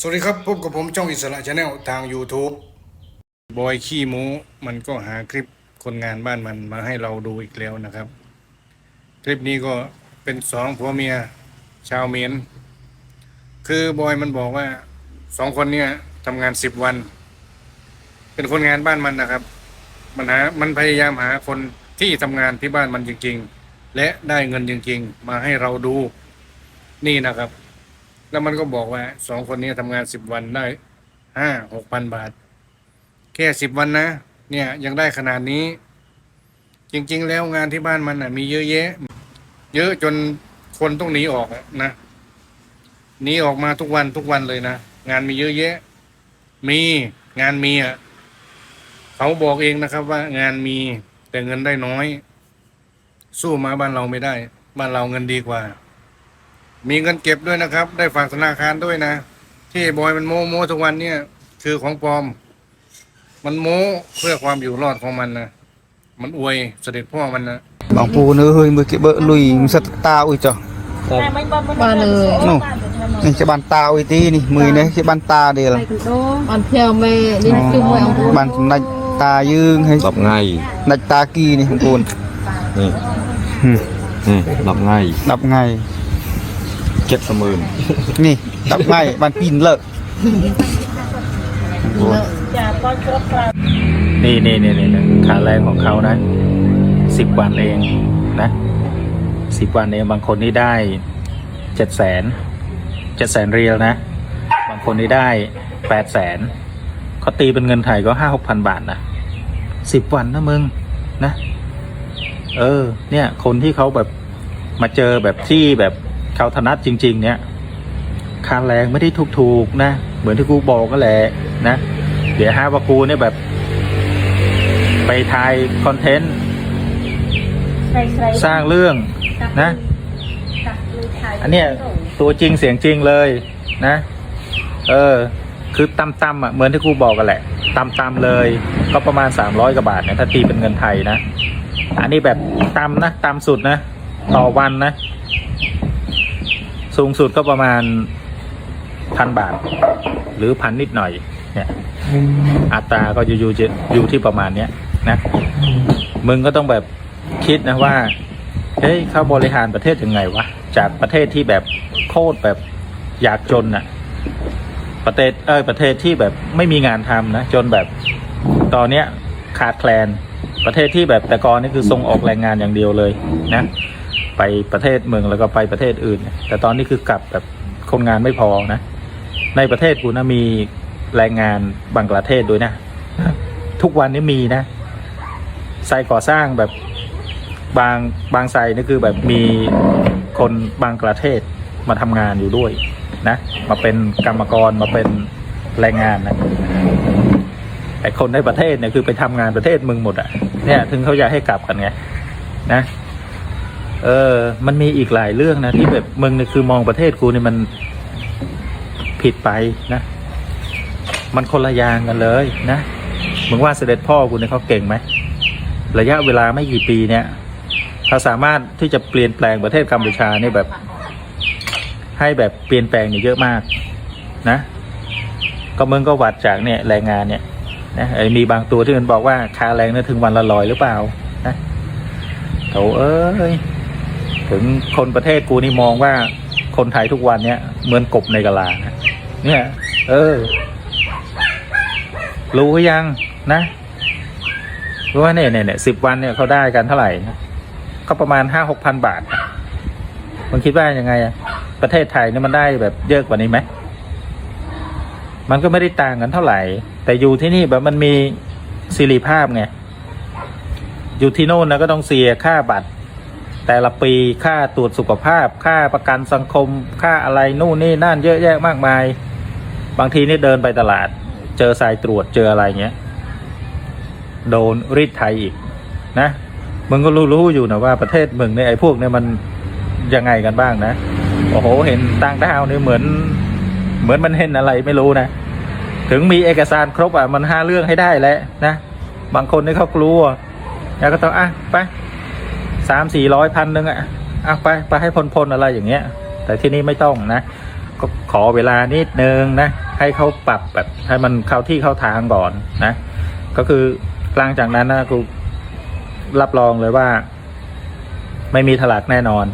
สวัสดีครับพบกับผมจ้องอิสระชาแนลทาง YouTube บอยขี้หมูมันก็หาคลิปคนงานบ้านมันมาให้เราดูอีกแล้วนะครับ คลิปนี้ก็เป็นสองผัวเมียชาวเมียน คือบอยมันบอกว่าสองคนเนี่ยทำงานสิบวัน เป็นคนงานบ้านมันนะครับ มันหามันพยายามหาคนที่ทำงานที่บ้านมันจริง ๆ และได้เงินจริง ๆ มาให้เราดูนี่นะครับ แล้วมันก็บอกว่าสองคนนี้ทำงานสิบวันได้ห้าหกพันบาท แค่สิบวันนะ เนี่ยยังได้ขนาดนี้ จริง ๆ แล้วงานที่บ้านมันอะมีเยอะแยะ เยอะจนคนต้องหนีออกนะหนีออกมาทุกวันทุกวันเลยนะงานมีเยอะแยะ มีงานมีอะเขาบอกเองนะครับว่างานมีแต่เงินได้น้อย สู้มาบ้านเราไม่ได้ บ้านเราเงินดีกว่า มีเงินเก็บด้วยนะครับ ได้ฝากธนาคารด้วยนะ ที่บอยมันโม้โม้ทุกวันเนี่ยคือของปลอม มันโม้เพื่อความอยู่รอดของมันนะมันอวยเสด็จพ่อมันนะบางปูเนื้อเฮยมือเก็บเบอร์ลุยมึสตตาอุ้ยจ้ะบ้านเออนี่จะบานตาอุ้ยตีนี่มือเนี่ยจะบานตาเดียวบ้านเพียวเมย์นี่คือมวยบ้านนักตายืงให้หลับไง่ายนักตากีนี่ของคุณนี่หลับงหลับง นี่นี่ค่าแรงของเขานะสิบวันเองนะสิบวันเองบางคนนี่ได้เจ็ดแสนเจ็ดแสนเรียลนะ บางคนนี่ได้แปดแสนเขาตีเป็นเงินไทยก็ห้าหกพันบาทนะสิบวันนะมึงนะ เออ เนี่ย คนที่เขาแบบมาเจอแบบที่แบบ เขาถนัดจริง ๆ เนี่ยค่าแรงไม่ได้ถูกๆนะ เหมือนที่กูบอกก็แหละนะ เดี๋ยวฮาว่ากูเนี่ยแบบ ไปถ่ายคอนเทนต์สร้างเรื่องนะอันเนี้ยตัวจริงเสียงจริงเลยนะ เออ คือตำตำอะเหมือนที่ครูบอกกันแหละตำตำเลย ก็ประมาณสามร้อยกว่าบาทเนี่ยถ้าตีเป็นเงินไทยนะ อันนี้แบบตำนะตำสุดนะ ต่อวันนะ สูงสุดก็ประมาณพันบาท หรือพันนิดหน่อย เนี่ย อัตราก็อยู่อยู่จะอยู่ที่ประมาณเนี้ยนะมึงก็ต้องแบบคิดนะว่าเฮ้ยเขาบริหารประเทศยังไงวะจากประเทศที่แบบโคตรแบบอยากจนอะประเทศเออประเทศที่แบบไม่มีงานทำนะจนแบบตอนเนี้ยขาดแคลนประเทศที่แบบแต่ก่อนนี่คือส่งออกแรงงานอย่างเดียวเลยนะ ไปประเทศเมืองแล้วก็ไปประเทศอื่น แต่ตอนนี้คือกลับแบบคนงานไม่พอนะ ในประเทศกูนะมีแรงงานบังกลาเทศด้วยนะ ทุกวันนี้มีนะไซต์ก่อสร้างแบบบางบางไซต์นี่คือแบบมีคนบางประเทศมาทำงานอยู่ด้วยนะ มาเป็นกรรมกรมาเป็นแรงงานนะแต่คนในประเทศเนี่ยคือไปทำงานประเทศมึงหมดอะ่ะเนี่ยถึงเขาอยากให้กลับกันไงนะ เออ มันมีอีกหลายเรื่องนะที่แบบมึงเนี่ยคือมองประเทศกูเนี่ยมันผิดไปนะ มันคนละอย่างกันเลยนะมึงว่าเสด็จพ่อกูเนี่ยเขาเก่งไหมระยะเวลาไม่กี่ปีเนี่ยเขาสามารถที่จะเปลี่ยนแปลงประเทศกัมพูชาเนี่ยแบบ ให้แบบเปลี่ยนแปลงเนี่ยเยอะมาก นะ ก็มึงก็วัดจากเนี่ยแรงงานเนี่ยนะไอ้มีบางตัวที่มันบอกว่าค่าแรงเนี่ยถึงวันละร้อยหรือเปล่านะโถเอ้ย ถึงคนประเทศกูนี่มองว่าคนไทยทุกวันเนี่ยเหมือนกบในกะลานะเนี่ย เออ รู้หรือยังนะรู้ว่าเนี่ยเนี่ยเนี่ยสิบวันเนี่ยเขาได้กันเท่าไหร่ก็ประมาณห้าหกพันบาทมันคิดว่ายังไงอะประเทศไทยเนี่ยมันได้แบบเยอะกว่านี้ไหมมันก็ไม่ได้ต่างกันเท่าไหร่ แต่อยู่ที่นี่แบบมันมีสิริภาพไงอยู่ที่โน่นนะก็ต้องเสียค่าบัตร แต่ละปีค่าตรวจสุขภาพ ค่าประกันสังคม ค่าอะไรนู่นนี่นั่นเยอะแยะมากมาย บางทีนี่เดินไปตลาด เจอสายตรวจเจออะไรเงี้ย โดนรีดไทยอีกนะมึงก็รู้รู้อยู่นะว่าประเทศมึงเนี่ยไอ้พวกเนี่ยมันยังไงกันบ้างนะโอ้โหเห็นต่างดาวเนี่ยเหมือน เหมือนมันเห็นอะไรไม่รู้นะถึงมีเอกสารครบอะมันห้าเรื่องให้ได้แล้วนะบางคนนี่เขากลัวแล้วก็ต้องอะไป สามสี่ร้อยพันหนึ่งอะอะไปไปให้พ้นๆอะไรอย่างเงี้ย แต่ที่นี่ไม่ต้องนะ ก็ขอเวลานิดนึงนะ ให้เขาปรับแบบให้มันเข้าที่เข้าทางก่อนนะ ก็คือหลังจากนั้นนะกูรับรองเลยว่า ไม่มีถลักแน่นอน